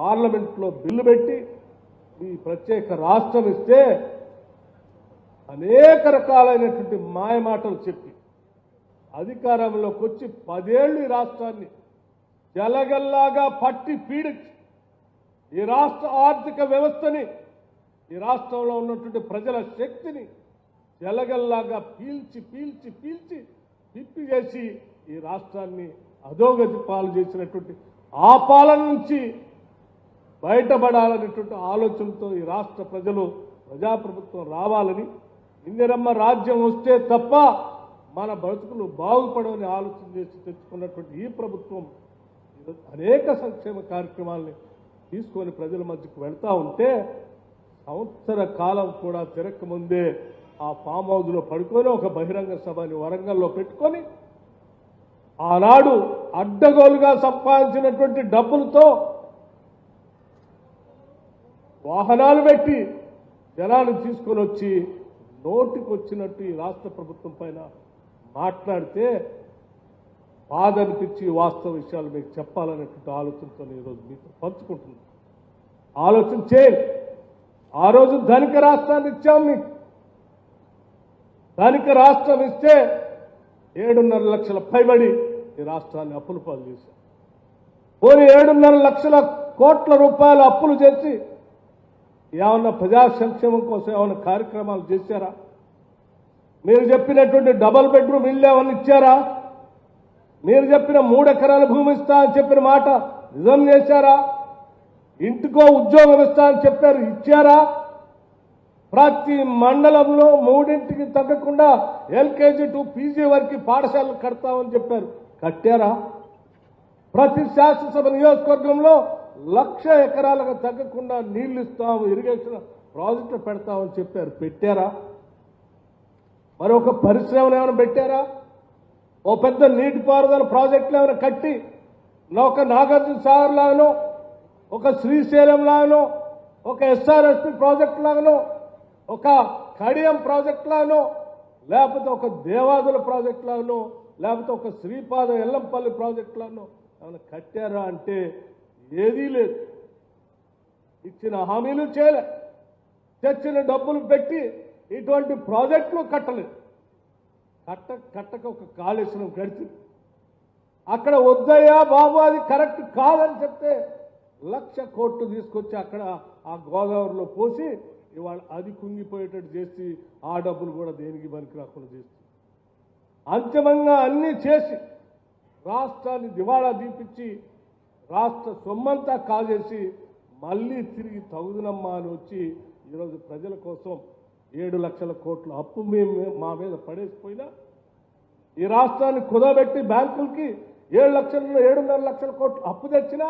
పార్లమెంట్లో బిల్లు పెట్టి ఈ ప్రత్యేక రాష్ట్రం ఇస్తే అనేక రకాలైనటువంటి మాయమాటలు చెప్పి అధికారంలోకి వచ్చి పదేళ్ళు ఈ రాష్ట్రాన్ని జలగల్లాగా పట్టి పీడించి ఈ రాష్ట్ర ఆర్థిక వ్యవస్థని ఈ రాష్ట్రంలో ఉన్నటువంటి ప్రజల శక్తిని జలగల్లాగా పీల్చి పీల్చి పీల్చి తిప్పి చేసి ఈ రాష్ట్రాన్ని అధోగతి పాలు చేసినటువంటి ఆ పాలన నుంచి బయటపడాలనేటువంటి ఆలోచనతో ఈ రాష్ట్ర ప్రజలు ప్రజాప్రభుత్వం రావాలని ఇందిరమ్మ రాజ్యం వస్తే తప్ప మన బ్రతుకులు బాగుపడవని ఆలోచన చేసి తెచ్చుకున్నటువంటి ఈ ప్రభుత్వం అనేక సంక్షేమ కార్యక్రమాల్ని తీసుకొని ప్రజల మధ్యకు వెళ్తా ఉంటే సంవత్సర కాలం కూడా తిరగకముందే ఆ ఫామ్ హౌస్లో పడుకొని ఒక బహిరంగ సభని వరంగల్లో పెట్టుకొని ఆనాడు అడ్డగోలుగా సంపాదించినటువంటి డబ్బులతో వాహనాలు పెట్టి జనాలు తీసుకొని వచ్చి నోటికి వచ్చినట్టు ఈ రాష్ట్ర ప్రభుత్వం పైన మాట్లాడితే బాధ అనిపించి వాస్తవ విషయాలు మీకు చెప్పాలనేటువంటి ఆలోచనతో ఈరోజు మీతో పంచుకుంటున్నాను. ఆలోచన చేయండి ఆ రోజు ధనిక రాష్ట్రాన్ని ఇచ్చాం మీకు. ధనిక రాష్ట్రం ఇస్తే ఏడున్నర లక్షల పైబడి ఈ రాష్ట్రాన్ని అప్పులు పాలు చేశాం పోనీ ఏడున్నర లక్షల కోట్ల రూపాయల అప్పులు చేసి ఏమన్నా ప్రజా సంక్షేమం కోసం ఏమైనా కార్యక్రమాలు చేశారా? మీరు చెప్పినటువంటి డబల్ బెడ్రూమ్ ఇల్లు ఏమన్నా ఇచ్చారా? మీరు చెప్పిన మూడు ఎకరాల భూమి ఇస్తా అని చెప్పిన మాట నిజం చేశారా? ఇంటికో ఉద్యోగం ఇస్తా అని చెప్పారు ఇచ్చారా? ప్రతి మండలంలో మూడింటికి తగ్గకుండా ఎల్కేజీ టు పీజీ వరకు పాఠశాలలు కడతామని చెప్పారు. కట్టారా? ప్రతి శాసనసభ నియోజకవర్గంలో లక్ష ఎకరాలకు తగ్గకుండా నీళ్ళు ఇస్తాము ఇరిగేషన్ ప్రాజెక్టు పెడతామని చెప్పారు. పెట్టారా? మరి ఒక పరిశ్రమను ఏమైనా పెట్టారా? ఓ పెద్ద నీటిపారుదల ప్రాజెక్టులు ఏమైనా కట్టి ఒక నాగార్జున సాగర్ లాగానో ఒక శ్రీశైలం లాగానో ఒక ఎస్ఆర్ఎస్పి ప్రాజెక్ట్ లాగానో ఒక కడియం ప్రాజెక్ట్ లాగానో లేకపోతే ఒక దేవాదుల ప్రాజెక్ట్ లాగానో లేకపోతే ఒక శ్రీపాద ఎల్లంపల్లి ప్రాజెక్ట్ లాగానో ఏమైనా కట్టారా అంటే ఏదీ లేదు. ఇచ్చిన హామీలు చేయలే. తెచ్చిన డబ్బులు పెట్టి ఇటువంటి ప్రాజెక్టులు కట్టలేదు కట్ట కట్టక ఒక కాళేశ్వరం గడిచి అక్కడ వద్దయ్యా బాబు అది కరెక్ట్ కాదని చెప్తే లక్ష కోట్లు తీసుకొచ్చి అక్కడ ఆ గోదావరిలో పోసి ఇవాళ అది కుంగిపోయేటట్టు చేసి ఆ డబ్బులు కూడా దేనికి పనికి రాకుండా చేసి. అంతిమంగా అన్నీ చేసి రాష్ట్రాన్ని దివాళా దీపించి రాష్ట్ర సొమ్మంతా కాజేసి మళ్ళీ తిరిగి తగుదనమ్మా అని వచ్చి ఈరోజు ప్రజల కోసం ఏడు లక్షల కోట్ల అప్పు మేము మా మీద పడేసిపోయినా ఈ రాష్ట్రాన్ని కుదబెట్టి బ్యాంకులకి ఏడు లక్షల ఏడున్నర లక్షల కోట్లు అప్పు తెచ్చినా